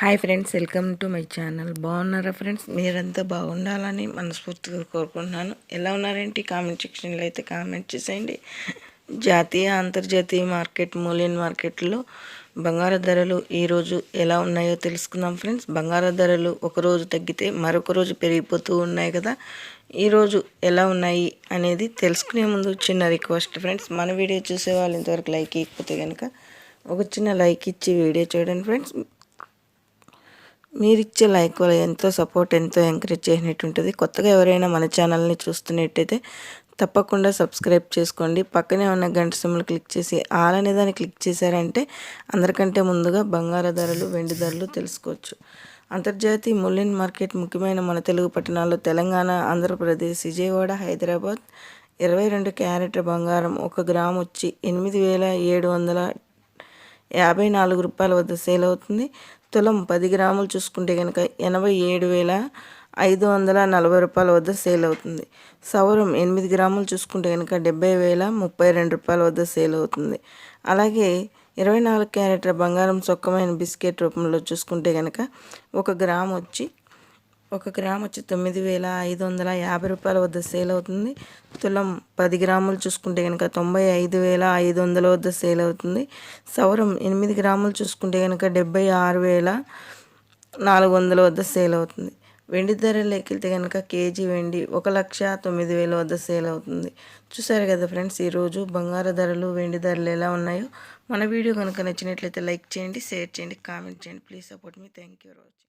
Hi friends welcome to my channel బాగున్నారా friends మీరంతా బాగుండాలని మనస్ఫూర్తిగా కోరుకుంటున్నాను. ఎలా ఉన్నారేంటి? కామెంట్ సెక్షన్లో అయితే కామెంట్ చేసేయండి. జాతీయ అంతర్జాతీయ మార్కెట్ మూలియన్ మార్కెట్లో బంగారు ధరలు ఈరోజు ఎలా ఉన్నాయో తెలుసుకుందాం ఫ్రెండ్స్ బంగారు ధరలు ఒకరోజు తగ్గితే మరొక రోజు పెరిగిపోతూ ఉన్నాయి కదా. ఈరోజు ఎలా ఉన్నాయి అనేది తెలుసుకునే ముందు చిన్న రిక్వెస్ట్ ఫ్రెండ్స్ మన వీడియో చూసే వాళ్ళు ఇంతవరకు లైక్ ఇకపోతే కనుక ఒక చిన్న లైక్ ఇచ్చి వీడియో చూడండి ఫ్రెండ్స్ మీరిచ్చే ఇచ్చే లైక్ వల్ల ఎంతో సపోర్ట్ ఎంతో ఎంకరేజ్ చేసినట్టు ఉంటుంది కొత్తగా ఎవరైనా మన ఛానల్ని చూస్తున్నట్టయితే తప్పకుండా సబ్స్క్రైబ్ చేసుకోండి. పక్కనే ఉన్న గంట సిమ్లు క్లిక్ చేసి ఆల్ అనే దాన్ని క్లిక్ చేశారంటే అందరికంటే ముందుగా బంగారు ధరలు వెండి ధరలు తెలుసుకోవచ్చు. అంతర్జాతీయ ముల్లిన్ మార్కెట్ ముఖ్యమైన మన తెలుగు పట్టణాల్లో తెలంగాణ ఆంధ్రప్రదేశ్ విజయవాడ హైదరాబాద్ ఇరవై రెండు క్యారెట్ బంగారం ఒక గ్రామ్ వచ్చి ఎనిమిది వేల ఏడు వందల యాభై నాలుగు రూపాయల వద్ద సేల్ అవుతుంది. తులం పది గ్రాములు చూసుకుంటే కనుక ఎనభై ఏడు వేల ఐదు వందల నలభై రూపాయల వద్ద సేల్ అవుతుంది. సౌరం ఎనిమిది గ్రాములు చూసుకుంటే కనుక డెబ్బై వేల ముప్పై రెండు రూపాయల వద్ద సేల్ అవుతుంది. అలాగే ఇరవై నాలుగు క్యారెట్ల బంగారం సొక్కమైన బిస్కెట్ రూపంలో చూసుకుంటే కనుక ఒక గ్రామ్ వచ్చి ఒక గ్రామ్ వచ్చి తొమ్మిది వేల ఐదు వందల యాభై రూపాయల వద్ద సేల్ అవుతుంది. తులం పది గ్రాములు చూసుకుంటే కనుక తొంభై ఐదు వేల ఐదు వందల వద్ద సేల్ అవుతుంది. సౌరం ఎనిమిది గ్రాములు చూసుకుంటే కనుక డెబ్బై ఆరు వేల నాలుగు వందల వద్ద సేల్ అవుతుంది. వెండి ధరలు ఎక్కితే కనుక కేజీ వెండి ఒక లక్ష తొమ్మిది వేల వద్ద సేల్ అవుతుంది. చూసారు కదా ఫ్రెండ్స్ ఈరోజు బంగారు ధరలు వెండి ధరలు ఎలా ఉన్నాయో? మన వీడియో కనుక నచ్చినట్లయితే లైక్ చేయండి షేర్ చేయండి కామెంట్ చేయండి. Please support me. Thank you రోజు